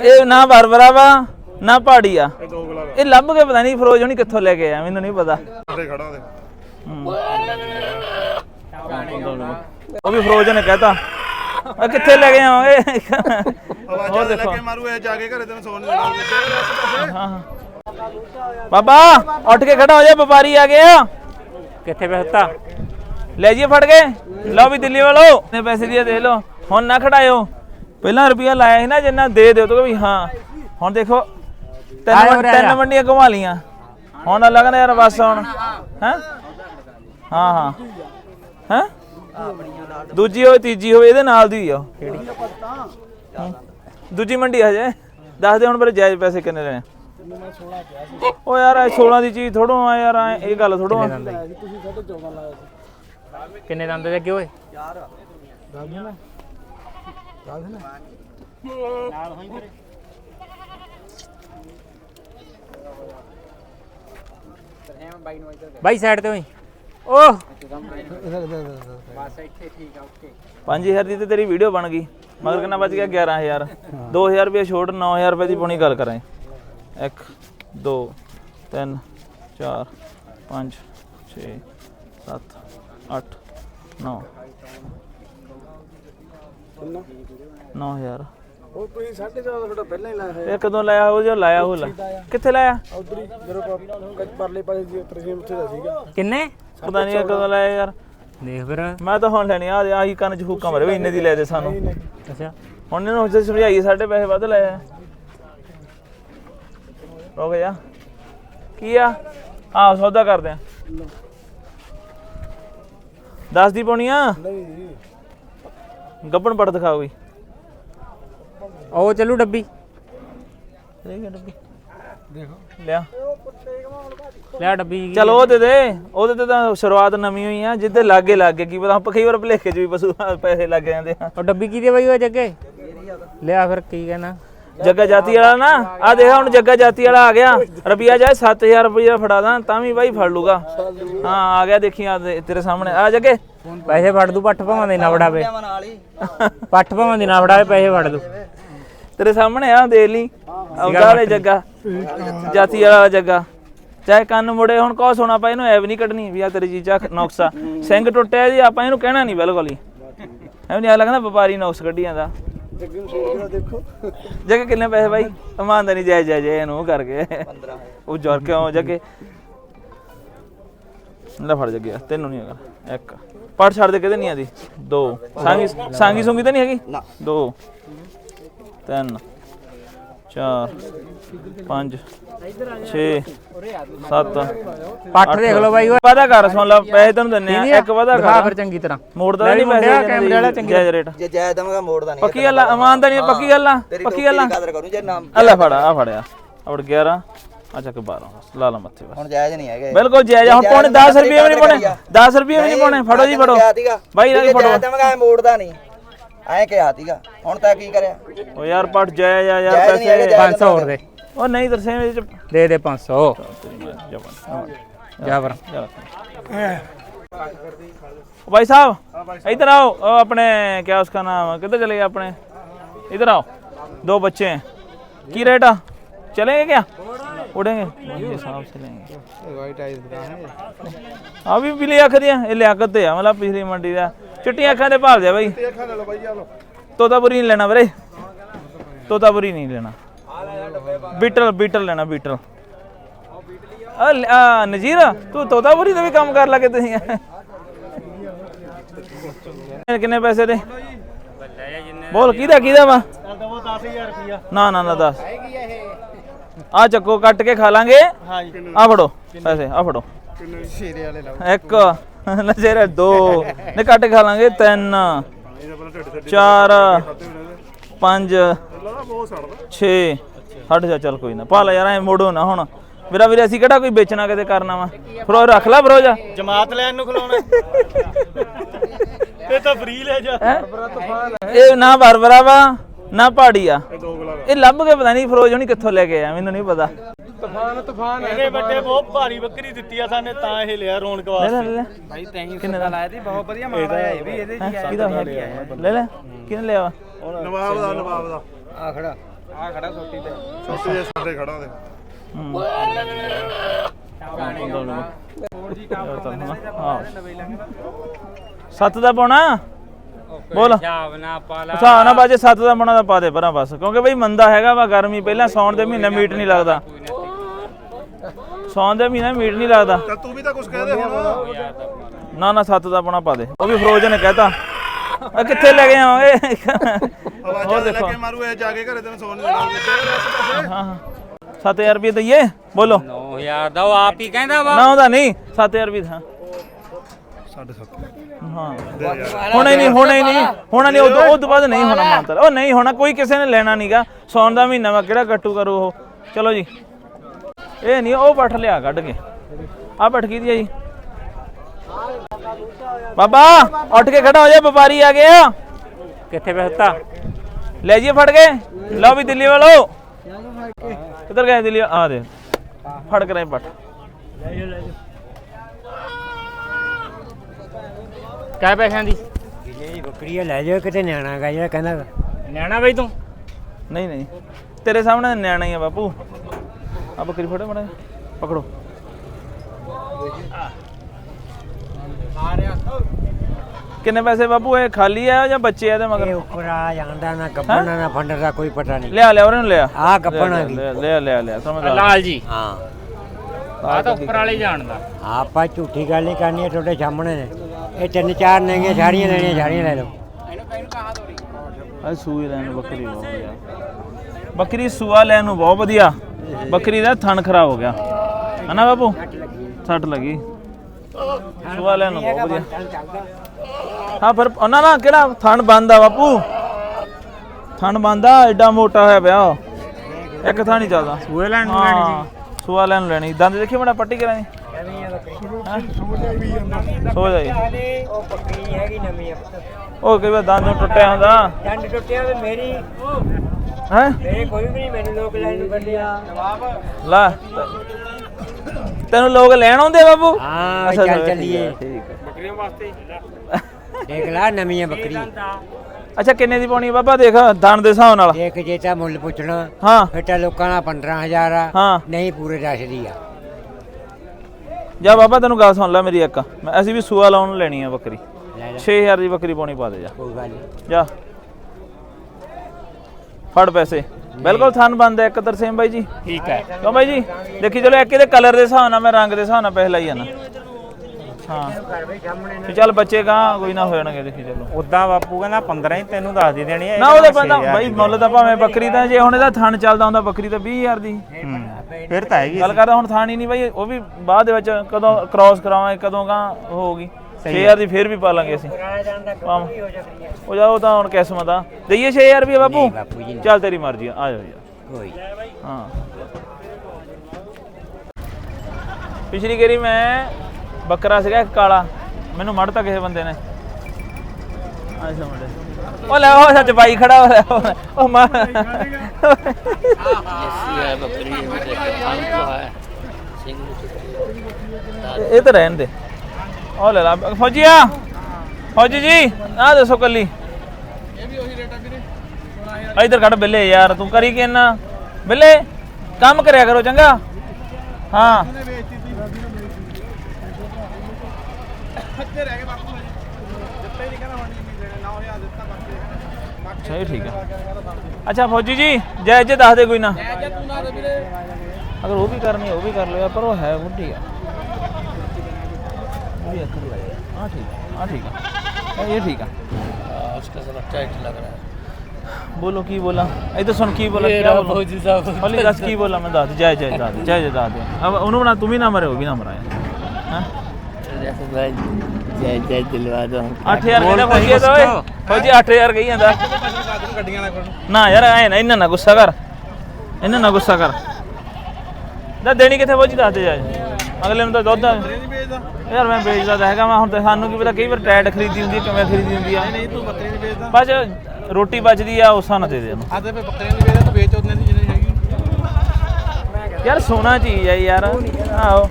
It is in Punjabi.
ਇਹ ਨਾ ਬਰਬਰਾ ਵਾ ਨਾ ਪਹਾੜੀ ਆ। ਇਹ ਲੱਭ ਕੇ ਪਤਾ ਨਹੀਂ ਫਰੋਜ਼ ਹੋਣੀ ਕਿੱਥੋਂ ਲੈ ਕੇ ਆਇਆ ਮੈਨੂੰ ਨਹੀਂ ਪਤਾ। ਤੇ ਖੜਾ ਦੇ। ਉਹ ਵੀ ਫਰੋਜ਼ ਨੇ ਕਹਿਤਾ। ਆ ਕਿੱਥੇ ਲੈ ਕੇ ਆਵਾਂਗੇ ਆਵਾਜ਼ਾਂ ਦੇ ਲੱਗੇ ਮਾਰੂ ਇਹ ਜਾ ਕੇ ਘਰੇ ਤੈਨੂੰ ਸੌਣ ਨਹੀਂ ਦੇਣਾ ਹਾਂ ਹਾਂ। ਬਾਬਾ ਉੱਠ ਕੇ ਖੜਾ ਹੋ ਜਾ ਵਪਾਰੀ ਆ ਗਿਆ ਕਿੱਥੇ ਬੈਠਾ ਲੈ ਜੀ ਫੜ ਕੇ। ਲਓ ਵੀ ਦਿੱਲੀ ਵਾਲੋ। ਨੇ ਪੈਸੇ ਦੀ ਦੇ ਲਓ। ਹੁਣ ਨਾ ਖੜਾਇਓ। ਪਹਿਲਾਂ ਰੁਪਿਆ ਲਾਇਆ ਸੀ ਨਾ ਜਿੰਨਾ ਦੇ ਦਿਓ ਤੋ ਵੀ ਹਾਂ। ਹੁਣ ਦੇਖੋ ਤਿੰਨ ਆਏ ਮੰ- ਉਰੇ ਆ ਤਿੰਨ ਜਾ। ਮੰਡੀਆਂ ਘੁਮਾ ਲੀਆਂ ਹੁਣ ਅਲੱਗ ਨਾ ਯਾਰ ਬਸ ਹੁਣ। ਹੈ? ਹਾਂ ਹਾਂ। ਹੈ? ਦੂਜੀ ਹੋਵੇ ਤੀਜੀ ਹੋਵੇ ਇਹਦੇ ਨਾਲ ਦੀ ਆ। ਉਹ। ਹੂੰ। ਦੂਜੀ ਮੰਡੀ ਹਜੇ। ਦੱਸ ਦੇ ਹੁਣ ਮੇਰੇ ਜਾਇਜ਼ ਪੈਸੇ ਕਿੰਨੇ ਲੈਣੇ ਉਹ ਯਾਰ ਇਹ 16 ਦੀ ਚੀਜ਼ ਥੋੜੋ ਆ ਯਾਰ ਐਂ ਇਹ ਗੱਲ ਥੋੜੋ ਆ। ਕਿੰਨੇ ਦੰਦ ਦੇ ਅੱਗੇ ਓਏ? ਬਾਈ ਸਾਈਡ ਤੇ ਹੋਈ ਓਹ 5000 ਦੀ ਤੇ ਤੇਰੀ ਵੀਡੀਓ ਬਣ ਗਈ ਮਗਰ ਕਿੰਨਾ ਬਚ ਗਿਆ 11000 2000 ਰੁਪਏ ਛੋੜ 9000 ਰੁਪਏ ਦੀ ਪੂਣੀ ਗੱਲ ਕਰਾਂ 1 2 3 4 5 6 7 8 9 9000 ਉਹ ਤੁਸੀਂ 14.5 ਤੁਹਾਡਾ ਪਹਿਲਾਂ ਹੀ ਲਾਇਆ ਹੈ ਇਹ ਕਦੋਂ ਲਾਇਆ ਉਹ ਜੋ ਲਾਇਆ ਉਹ ਲਾ। ਕਿੱਥੇ ਲਾਇਆ? ਉਧਰ ਹੀ ਜਦੋਂ ਪ- ਪਰਲੇ ਪਾਸੇ ਦੀ ਤਰਸੇਮ ਉੱਥੇ ਦਾ ਸੀਗਾ। ਕਿੰਨੇ? ਪਤਾ ਨਹੀਂ ਇਹ ਕਦੋਂ ਲਾਇਆ ਯਾਰ। ਦੇਖ ਫਿਰ। ਮੈਂ ਤਾਂ ਹੁਣ ਲੈਣੀ ਆ ਆਹੀ ਕੰਨ ਚ ਹੁੱਕਾ ਮਰੇ ਵੀ ਇੰਨੇ ਦੀ ਲੈ ਦੇ ਸਾਨੂੰ। ਅੱਛਾ। ਹੁਣ ਇਹਨੂੰ ਜੇ ਸਮਝਾਈਏ ਸਾਡੇ ਪੈਸੇ ਵੱਧ ਲਏ ਆ। ਰੁਕ ਜਾ। ਕੀ ਆ? ਆ ਸੌਦਾ ਕਰਦੇ ਆ। 10 ਦੀ ਪਾਉਣੀ ਆ? ਨਹੀਂ। ਜੀ ਗੱਬਣ ਪੜ ਦਿਖਾਓ ਵੀ ਉਹ ਚੱਲੂ ਡੱਬੀ। ਹੈ ਡੱਬੀ। ਦੇਖੋ। ਲਿਆ। ਲੈ ਡੱਬੀ ਚਲ ਉਹ ਦੇ ਦੇ। ਉਹਦੇ ਤੇ ਤਾਂ ਸ਼ੁਰੂਆਤ ਨਵੀਂ ਹੋਈ ਆ। ਜਿੱਦੇ ਲਾਗੇ ਲੱਗੇ ਕੀ ਪਤਾ ਆਪਾਂ ਕਈ ਵਾਰ ਭਲੇਖੇ ਚ ਵੀ ਪਸ਼ੂ ਪੈਸੇ ਲੱਗ ਜਾਂਦੇ ਆ। ਉਹ ਡੱਬੀ ਕਿਹਦੀ ਆ ਬਾਈ ਉਹ ਜੱਗੇ? ਲਿਆ ਫਿਰ ਕੀ ਕਹਿਣਾ। ਜੱਗਾ ਜਾਤੀ ਵਾਲਾ ਨਾ। ਆ ਦੇਖ ਹੁਣ ਜੱਗਾ ਜਾਤੀ ਵਾਲਾ ਆ ਗਿਆ। ਰੁਪਿਆ ਜਾਏ 7000 ਰੁਪਿਆ ਫੜਾ ਦਾਂ ਤਾਂ ਵੀ ਬਾਈ ਫੜ ਲੂਗਾ। ਹਾਂ ਆ ਗਿਆ ਦੇਖੀ ਆ ਤੇਰੇ ਸਾਹਮਣੇ। ਆ ਜੱਗੇ। ਪੈਸੇ ਫੜ ਦੂ ਪੱਠ ਭਾਵਾਂ ਦੇ ਨਾ ਵੜਾਵੇ ਪੱਠ ਭਾਵਾਂ ਦੇ ਨਾ ਵੜਾਵੇ ਪੈਸੇ ਫੜ ਦੂ। ਤੇਰੇ ਸਾਹਮਣੇ ਆ ਦੇ ਲਈ। ਆਉਂਦਾ ਵਾਲੇ ਜੱਗਾ। ਜਾਤੀ ਵਾਲਾ ਜੱਗਾ। ਚਾਹੇ ਕੰਨ ਮੁੜੇ ਹੁਣ ਕੋ ਸੋਣਾ ਪਾ ਇਹਨੂੰ ਐਵ ਨਹੀਂ ਕੱਢਣੀ ਵੀ ਆ ਤੇਰੀ ਚੀਜ਼ਾ ਨੁਕਸਾ ਸਿੰਘ ਟੁੱਟਿਆ ਜੀ ਆਪਾਂ ਇਹਨੂੰ ਕਹਿਣਾ ਨਹੀਂ ਬਿਲਕੁਲ ਹੀ। ਐਵੇਂ ਨਹੀਂ ਲੱਗਦਾ ਵਪਾਰੀ ਨੁਕਸ ਕੱਢੀ ਜਾਂਦਾ। ਜੱਗੇ ਨੂੰ ਛੇੜ ਕੇ ਦੇਖੋ। ਜੱਗੇ ਕਿੰਨੇ ਪੈਸੇ ਬਾਈ ਇਮਾਨਦਾਰੀ ਜਾਇਜ਼ ਜਾਇਜ਼ ਇਹਨੂੰ ਉਹ ਕਰਕੇ 15 ਉਹ ਜਰ ਕਿਉਂ ਜੱਗੇ? ਲੈ ਫੜ ਜੱਗੇ ਤੈਨੂੰ ਨਹੀਂ ਹੈਗਾ। ਇੱਕ। ਪੜ ਛੱਡ ਦੇ ਕਿਤੇ ਨਹੀਂ ਆਦੀ? ਦੋ। ਸਾਂਗੀ ਸਾਂਗੀ ਸੁੰਗੀ ਤਾਂ ਨਹੀਂ ਹੈਗੀ? ਨਾ। ਦੋ। ਤਿੰਨ ਚਾਰ ਪੰਜ 6 7 ਪੱਠ ਦੇਖ ਲਓ ਬਾਈ ਓਏ। ਵਾਦਾ ਕਰ ਸੁਣ ਲਾ ਪੈਸੇ ਤੈਨੂੰ ਦਿੰਨੇ ਆ। ਇੱਕ ਵਾਦਾ ਕਰ। ਫਿਰ ਚੰਗੀ ਤਰ੍ਹਾਂ। ਮੋੜਦਾ ਨਹੀਂ ਪੈਸੇ ਕੈਮਰੇ ਵਾਲਾ ਚੰਗੀ ਜਾਇਜ਼ ਰੇਟ ਜੇ ਜਾਇ ਦਵਾਂਗਾ ਮੋੜਦਾ ਨਹੀਂ। ਪੱਕੀ ਗੱਲ ਆ ਇਮਾਨਦਾਰੀ ਪੱਕੀ ਗੱਲ ਪੱਕੀ ਗੱਲ ਕਦਰ ਕਰੂੰ ਜੇ ਨਾਮ। ਅੱਲਾ ਫੜਾ ਆ ਫੜਿਆ। ਅਵੜ 11 ਆ ਚੱਕ 12 ਬਸ ਲਾ ਲਾ ਮੱਥੇ ਬਸ ਹੁਣ ਜਾਇਜ਼ ਨਹੀਂ ਹੈਗੇ ਬਿਲਕੁਲ ਜਾਇਜ਼ ਆ, ਹੁਣ ਪੌਣੇ 10 ਰੁਪਏ ਵੀ ਨਹੀਂ ਪਾਉਣੇ 10 ਰੁਪਏ ਵੀ ਨਹੀਂ ਪਾਉਣੇ ਫੜੋ ਜੀ ਫੜੋ ਬਾਈ ਨਾਲ ਫੜੋ ਜਾਇ ਦਵਾਂਗਾ ਐ ਮੋੜਦਾ ਨਹੀਂ ਐਂ ਕਿਹਾ ਸੀਗਾ ਹੁਣ ਤਾਂ ਕੀ ਕਰਿਆ ਓ ਯਾਰ ਪਟ ਜਾਇਜ਼ ਆ ਯਾਰ ਜਾਇਜ਼ ਨਹੀਂ ਹੈਗੇ, ਪੈਸੇ ਜਾਇਜ਼ 500 ਹੋਰ ਦੇ ਉਹ ਨਹੀਂ ਤਰਸੇ ਵਿੱਚ ਦੇ ਦੇ 500 ਜਵਾਨ ਜਾ ਫਿਰ भाई साहब इधर आओ ओ, अपने क्या उसका नाम है किधर चले गए अपने इधर आओ दो बच्चे हैं की रेट है चलेंगे क्या उड़ेंगे उस हिसाब से लेंगे ਵਾਈਟ ਆਈਜ਼ ਦਾ ਹੈ अभी भी ले आखर दिया ये लियाकत है मतलब पिछली मंडी का चिट्टियां अखा दे भाल दिया भाई ਇਹ ਅੱਖਾਂ ਲੈ ਲਓ ਬਾਈ ਆ ਲਓ तोतापुरी नहीं लेना वीरे तोतापुरी नहीं लेना बीटल बीटल लेना बीटल आ, ल- आ, नजीर तू तोतापुरी ਦਾ ਵੀ ਕੰਮ ਕਰ ਲੱਗੇ ਤੁਸੀਂ ਕਿੰਨੇ ਪੈਸੇ ਦੇ ਬੋਲ ਕਿਹਦਾ ਕਿਹਦਾ ਵਾ ਉਹ 10000 ਰੁਪਿਆ ਨਾ ਨਾ ਨਾ ਦੱਸ ਆ ਚੱਕੋ ਕੱਟ ਕੇ ਖਾ ਲਾਂਗੇ। ਆ ਫੜੋ ਪੈਸੇ ਆ ਫੜੋ। ਸ਼ੇਰੇ ਵਾਲੇ ਲਾਓ। ਇੱਕ ਨਜ਼ਰ ਦੋ ਨੇ ਕੱਟ ਕੇ ਖਾ ਲਾਂਗੇ ਤਿੰਨ ਚਾਰ ਪੰਜ ਲਾ ਬਹੁਤ ਸੜਦਾ 6 ਹਟ ਜਾ ਚੱਲ ਕੋਈ ਨਾ ਪਾ ਲੈ ਯਾਰ ਐ ਮੋੜੋ ਨਾ ਹੁਣ। ਮੇਰਾ ਵੀਰੇ ਅਸੀਂ ਕਿਹੜਾ ਕੋਈ ਵੇਚਣਾ ਕਿਤੇ ਕਰਨਾ ਵਾ? ਫਰੋ ਰੱਖ ਲੈ ਫਰੋ ਜਾ। ਜਮਾਤ ਲੈਣ ਨੂੰ ਖਲਾਉਣਾ ਇਹ ਤਾਂ ਫ੍ਰੀ ਲੈ ਜਾ। ਇਹ ਨਾ ਬਰਬਰਾ ਵਾ। ਨਾ ਪਹਾੜੀ ਆ। ਇਹ ਦੋ ਗੁਲਾਬ। ਇਹ ਲੱਭ ਕੇ ਪਤਾ ਨਹੀਂ ਫਰੋਜ ਹੋਣੀ ਕਿੱਥੋਂ ਲੈ ਕੇ ਆਇਆ ਮੈਨੂੰ ਨਹੀਂ ਪਤਾ। ਤੂਫਾਨ ਤੂਫਾਨ ਇਹਦੇ ਵੱਡੇ ਬਹੁਤ ਭਾਰੀ ਬੱਕਰੀ ਦਿੱਤੀ ਆ ਸਾਨੇ ਤਾਂ ਇਹ ਲਿਆ ਰੌਣਕ ਲੈ ਲੈ ਵਾਸਤੇ। ਲੈ ਲੈ। ਭਾਈ ਤੈਂ ਕਿੰਨੇ ਦਾ? ਲਾਇਆ ਦੀ ਬਹੁਤ ਵਧੀਆ ਮਾਲ ਆਇਆ ਇਹ ਵੀ ਇਹਦੇ ਹੈਂ? ਕਿਹਦਾ? ਲੈ ਲੈ। ਕਿਹਨੇ ਲਿਆ ਵਾ? ਨਵਾਬ ਦਾ ਨਵਾਬ ਦਾ। ਆ ਖੜਾ। ਛੋਟੇ ਜਿਹੇ ਸਾਡੇ ਖੜਾ ਦੇ। ਸੱਤ ਦਾ ਪਾਉਣਾ? ਬੋਲ। ਹਿਸਾਬ ਨਾ ਪਾ ਲਾ। ਹਿਸਾਬ ਨਾ ਬਾਜੇ ਸੱਤ ਦਾ ਪਾਉਣਾ ਦਾ ਪਾ ਦੇ ਪਰਾਂ ਬਸ। ਕਿਉਂਕਿ ਬਈ ਮੰਦਾ ਹੈਗਾ ਵਾ ਗਰਮੀ ਪਹਿਲਾਂ ਸੌਣ ਦੇ ਮਹੀਨੇ ਮੀਟ ਨਹੀਂ ਲੱਗਦਾ। ਸੌਣ ਦੇ ਮਹੀਨੇ ਮੀਟ ਨਹੀਂ ਲੱਗਦਾ। ਚੱਲ ਤੂੰ ਵੀ ਤਾਂ ਕੁਝ ਕਹਿ ਦੇ ਹੁਣ। ਨਾ ਨਾ ਸੱਤ ਦਾ ਪਾਉਣਾ ਪਾ ਦੇ। ਉਹ ਵੀ ਫਰੋਜ਼ ਨੇ ਕਹਿਤਾ। ਆ ਕਿੱਥੇ ਲੈ ਗਏ ਆਵਾਜ਼ਾਂ ਦੇ ਲੈ ਕੇ ਮਾਰੂ ਇਹ ਜਾ ਕੇ ਘਰੇ ਤੈਨੂੰ ਸੌਣ ਨਹੀਂ ਹਾਂ ਹਾਂ। 7000 ਰੁਪਏ ਦਈਏ? ਬੋਲੋ। 9000 ਦਾ ਉਹ ਆਪ ਹੀ ਕਹਿੰਦਾ ਵਾ। ਨਾ ਉਹਦਾ ਨਹੀਂ 7000 ਰੁਪਏ ਹਾਂ 7.5 ਹਾਂ। ਹੁਣੇ ਨਹੀਂ ਹੁਣੇ ਨਹੀਂ ਹੋਣਾ ਨਹੀਂ ਉਦੋਂ ਉਹ ਤੋਂ ਬਾਅਦ ਨਹੀਂ ਹੋਣਾ ਮੰਤਰ ਉਹ ਨਹੀਂ ਹੋਣਾ ਕੋਈ ਕਿਸੇ ਨੇ ਲੈਣਾ ਨਹੀਂਗਾ ਸੌਣ ਦਾ ਮਹੀਨਾ ਵਾ ਕਿਹੜਾ ਕੱਟੂ ਕਰੂ ਉਹ? ਚਲੋ ਜੀ। ਇਹ ਨਹੀਂ ਉਹ ਪੱਠ ਲਿਆ ਕੱਢ ਕੇ। ਆ ਪੱਠ ਕੀ ਦੀ ਆ ਜੀ? ਬਾਬਾ ਉੱਠ ਕੇ ਖੜਾ ਹੋ ਜਾ ਵਪਾਰੀ ਆ ਗਿਆ ਕਿੱਥੇ ਬਹਿਤਾ ਲੈ ਜੀ ਫੜ ਕੇ। ਲਓ ਵੀ ਦਿੱਲੀ ਵਾਲੋ। ਕਿੱਧਰ ਗਏ ਦਿੱਲੀ? ਆ ਦੇ ਫੜ ਕੇ ਰਹੇ ਪੱਠ। ਕਾਹ ਪੈਸਿਆਂ ਦੀ? ਜਿਹੜੀ ਬੱਕਰੀ ਆ ਲੈ ਜਾਓ ਕਿਤੇ ਨਿਆਣਾ ਗਾ ਜਿਹੜਾ ਕਹਿੰਦਾ। ਨਿਆਣਾ ਬਈ ਤੂੰ? ਨਹੀਂ ਨਹੀਂ। ਤੇਰੇ ਸਾਹਮਣੇ ਨਿਆਣਾ ਹੀ ਆ ਬਾਪੂ। ਆ ਬੱਕਰੀ ਫੜੋ ਮੜਾ ਪਕੜੋ। ਕਿੰਨੇ ਪੈਸੇ ਬਾਪੂ ਇਹ ਖਾਲੀ ਆ ਜਾਂ ਬੱਚੇ ਆ ਇਹਦੇ ਇਹ ਮਗਰ ਉੱਪਰ ਆ ਜਾਂਦਾ ਨਾ ਗੱਬਣਾ ਨਾ ਫੰਡਰ ਦਾ ਕੋਈ ਪਤਾ ਨਹੀਂ। ਲਿਆ ਲਿਆ ਉਹਨਾਂ ਨੂੰ ਲਿਆ। ਆ ਗੱਬਣ ਆ ਗਈ ਲਿਆ ਲਿਆ ਲਿਆ ਲਿਆ ਸਮਝ ਆ ਲਾਲ ਜੀ। ਹਾਂ। ਆ ਤਾਂ ਉੱਪਰ ਵਾਲੇ ਜਾਣਦਾ। ਆਪਾਂ ਝੂਠੀ ਗੱਲ ਨਹੀਂ ਕਰਨੀ ਇਹ ਤੁਹਾਡੇ ਸਾਹਮਣੇ ਨੇ। ਇਹ ਤਿੰਨ ਚਾਰ ਨੇਗੀਆਂ ਸਾੜੀਆਂ ਲੈਣੀਆਂ ਸਾੜੀਆਂ ਲੈ ਲਓ। ਆ ਸੂਈ ਲੈਣ ਨੂੰ ਬੱਕਰੀ ਬੱਕਰੀ ਸੂਆ ਲੈਣ ਨੂੰ ਬਹੁਤ ਵਧੀਆ। ਬੱਕਰੀ ਦਾ ਥਣ ਖਰਾਬ ਹੋ ਗਿਆ। ਹਨਾ ਬਾਪੂ? ਸੱਟ ਲੱਗੀ। ਸੂਆ ਲੈਣ ਨੂੰ ਬਹੁਤ ਵਧੀਆ। ਹਾਂ ਫਿਰ ਉਹਨਾਂ ਦਾ ਕਿਹੜਾ ਥਣ ਬੰਦ ਆ ਬਾਪੂ? ਥਣ ਬੰਦ ਆ ਐਡਾ ਮੋਟਾ ਹੋਇਆ ਪਿਆ। ਇੱਕ ਥਣ ਹੀ ਚੱਲਦਾ। ਸੂਏ ਲੈਣ ਨੂੰ ਹਾਂ ਸੂਆ ਲੈਣ ਨੂੰ ਲੈਣੀ ਦੰਦ ਦੇਖੀ ਬੜਾ ਪੱਟੀ ਕਰਾਂਗੇ। ਸੋ ਜਾਈ। ਉਹ ਬੱਕਰੀ ਹੈਗੀ ਨਵੀਂ ਉਹ ਕਈ ਵਾਰ ਦੰਦ ਟੁੱਟਿਆ ਹੁੰਦਾ। ਡੰਡ ਟੁੱਟਿਆ ਵੀ ਮੇਰੀ। ਹੈ? ਮੇਰੇ ਕੋਈ ਵੀ ਨਹੀਂ ਮੈਨੂੰ ਲੋਕ ਲੈਣ ਨੂੰ ਕੱਢਿਆ। ਲਾ ਤੈਨੂੰ ਲੋਕ ਲੈਣ ਆਉਂਦੇ ਬਾਬੂ? ਹਾਂ ਚੱਲ ਚੱਲੀਏ। ਠੀਕ ਹੈ ਬੱਕਰੀਆਂ ਵਾਸਤੇ ਦੇਖ ਲੈ ਨਵੀਂ ਆ? ਬੱਕਰੀ ਅੱਛਾ ਕਿੰਨੇ ਦੀ ਪਾਉਣੀ ਬਾਬਾ? ਦੇਖ ਦੰਦ ਦੇ ਹਿਸਾਬ ਨਾਲ। ਦੇਖ ਜੇ ਤਾਂ ਮੁੱਲ ਪੁੱਛਣਾ। ਹਾਂ। ਫਿਰ ਤਾਂ ਲੋਕਾਂ ਦਾ 15000 ਆ। ਹਾਂ। ਨਹੀਂ ਪੂਰੇ ਦਸ ਦੀ ਆ। ਜਾ ਬਾਬਾ ਤੈਨੂੰ ਗੱਲ ਸੁਣ ਲੈ ਮੇਰੀ ਇੱਕ। ਮੈਂ ਅਸੀਂ ਵੀ ਸੂਆ ਲਾਉਣ ਲੈਣੀ ਆ ਬੱਕਰੀ। ਲੈ ਲੈ 6000 ਦੀ ਬੱਕਰੀ ਪਾਉਣੀ ਪਾ ਦੇ ਜਾ। ਕੋਈ ਗੱਲ ਨਹੀਂ। ਜਾ। ਫੜ ਪੈਸੇ। ਬਿਲਕੁਲ ਥਨ ਬੰਦ ਹੈ ਇੱਕ ਤਰਸੇਮ ਬਾਈ ਜੀ। ਠੀਕ ਹੈ ਕਿਉਂ ਬਾਈ ਜੀ? ਦੇਖੀ ਚਲੋ ਇੱਕ ਇਹਦੇ ਕਲਰ ਦੇ ਹਿਸਾਬ ਨਾਲ ਮੈਂ ਰੰਗ ਦੇ ਹਿਸਾਬ ਨਾਲ ਪੈਸੇ ਲਾਈ ਜਾਣਾ ਹਾਂ। ਚੱਲ ਬੱਚੇ ਕਾ ਕੋਈ ਨਾ ਹੋ ਜਾਣਗੇ ਦੇਖੀ ਚਲੋ। ਉਦਾਂ ਬਾਪੂ ਕਹਿੰਦਾ 15 ਹੀ ਤੈਨੂੰ ਦੱਸ ਦੀ ਦੇਣੀ ਹੈ ਨਾ ਉਹਦੇ ਬੰਦਾ ਬਾਈ ਮੁੱਲ ਤਾਂ ਭਾਵੇਂ ਬੱਕਰੀ ਦਾ ਜੇ ਹੁਣ ਇਹਦਾ ਥਣ ਚੱਲਦਾ ਹੁੰਦਾ ਬੱਕਰੀ ਤਾਂ 20000 ਦੀ। ਫਿਰ ਤਾਂ ਹੈਗੀ ਗੱਲ ਕਰਦਾ ਹੁਣ ਥਾਣ ਹੀ ਨਹੀਂ ਬਾਈ ਉਹ ਵੀ ਬਾਅਦ ਦੇ ਵਿੱਚ ਕਦੋਂ ਕ੍ਰਾਸ ਕਰਾਵਾਂਗੇ ਕਦੋਂ ਗਾ ਹੋਊਗੀ। 6000 ਦੀ ਫੇਰ ਵੀ ਪਾ ਲਾਂਗੇ ਅਸੀਂ ਉਹ ਜਾ ਉਹ ਤਾਂ ਹੁਣ ਕਿਸਮਤ ਆ। ਦਈਏ 6000 ਰੁਪਏ ਬਾਪੂ? ਚੱਲ ਤੇਰੀ ਮਰਜ਼ੀ ਆ ਆ ਜਾਓ ਯਾਰ ਕੋਈ ਹਾਂ। ਪਿਛਲੀ ਗੇਰੀ ਮੈਂ ਬੱਕਰਾ ਸੀਗਾ ਇੱਕ ਕਾਲਾ। ਮੈਨੂੰ ਮੜਤਾ ਕਿਸੇ ਬੰਦੇ ਨੇ। ਆ ਸਮਝੇ ਉਹ ਲੈ ਉਹ ਸੱਚ ਬਾਈ ਖੜਾ ਹੋ ਰਿਹਾ ਉਹ ਮਾ ਇਹ ਤਾਂ ਰਹਿਣ ਦੇ। ਉਹ ਲੈ ਲਾ। ਫੌਜੀਆ, ਫੌਜੀ ਜੀ, ਆ ਦੱਸੋ ਕੱਲੀ। ਇਹ ਵੀ ਉਹੀ ਰੇਟ ਆ ਵੀਰੇ ਇਧਰ ਕੱਢ ਬਿੱਲੇ ਯਾਰ, ਤੂੰ ਕਰੀ ਕਿੰਨਾ ਨਾ ਬਿੱਲੇ, ਕੰਮ ਕਰਿਆ ਕਰੋ, ਚੰਗਾ। ਹਾਂ। ਅੱਛਾ ਇਹ ਠੀਕ ਹੈ ਅੱਛਾ ਫੌਜੀ ਜੀ ਜੈ ਜੈ ਦੱਸ ਦੇ ਕੋਈ ਨਾ ਅਗਰ ਉਹ ਵੀ ਕਰਨੀ ਹੈ, ਉਹ ਵੀ ਕਰ ਲਿਓ ਪਰ ਉਹ ਹੈ ਬੁੱਢੀ ਆ ਉਹ ਵੀ ਅੱਖਰ ਲਾਇਆ ਹਾਂ ਠੀਕ ਹਾਂ ਠੀਕ ਹੈ ਇਹ ਠੀਕ ਆ बोलो की बोला ਇਹ ਤਾਂ ਸੁਣ ਕੀ ਬੋਲਾ ਕਿਹੜਾ ਬੋਲਾ ਫੌਜੀ ਸਾਹਿਬ ਬੋਲੀ ਦੱਸ ਕੀ ਬੋਲਾ ਮੈਂ ਦੱਸ ਜੈ ਜੈ ਦੱਸ ਜੈ ਜੈ ਦੱਸ ਦੇ ਅਬ ਉਹਨੂੰ ਬਣਾ ਤੂੰ ਵੀ ਨਾ ਮਰੇ ਉਹ ਵੀ ਨਾ ਮਰਾਇਆ ਹਾਂ ਜੈ ਜੈ ਦਿਲਵਾ ਦੋ 8000 ਕਹਿੰਦਾ ਫੌਜੀ ਤਾਂ ਓਏ। ਫੌਜੀ 8000 ਕਹੀ ਜਾਂਦਾ। ਨਾ ਯਾਰ ਐ ਨਾ ਇਹਨਾਂ ਨਾ ਗੁੱਸਾ ਕਰ। ਇਹਨਾਂ ਨਾ ਗੁੱਸਾ ਕਰ। ਦਾ ਦੇਣੀ ਕਿੱਥੇ ਫੌਜੀ ਦੱਸ ਦੇ ਜਾ। ਅਗਲੇ ਨੂੰ ਤਾਂ ਦੁੱਧ ਆ। ਯਾਰ ਮੈਂ ਵੇਚਦਾ ਤਾਂ ਹੈਗਾ ਮੈਂ ਹੁਣ ਤੇ ਸਾਨੂੰ ਕੀ ਪਤਾ ਕਈ ਵਾਰ ਟੈਟ ਖਰੀਦੀ ਹੁੰਦੀ ਹੈ ਕਿਵੇਂ ਖਰੀਦੀ ਹੁੰਦੀ ਆ। ਨਹੀਂ ਤੂੰ ਬੱਕਰੀ ਨਹੀਂ ਵੇਚਦਾ। ਬਸ ਰੋਟੀ ਬਚਦੀ ਆ ਉਸ ਨਾਲ ਦੇ ਦੇ ਉਹਨੂੰ। ਆਦੇ ਪੇ ਬੱਕਰੇ ਨਹੀਂ ਵੇਚਦਾ ਤੂੰ ਵੇਚ ਉਹਨੇ ਦੀ ਜਿੰਨੀ ਹੈਗੀ। ਯਾਰ ਸੋਨਾ ਚੀਜ਼ ਆ ਯਾਰ। ਆਹੋ।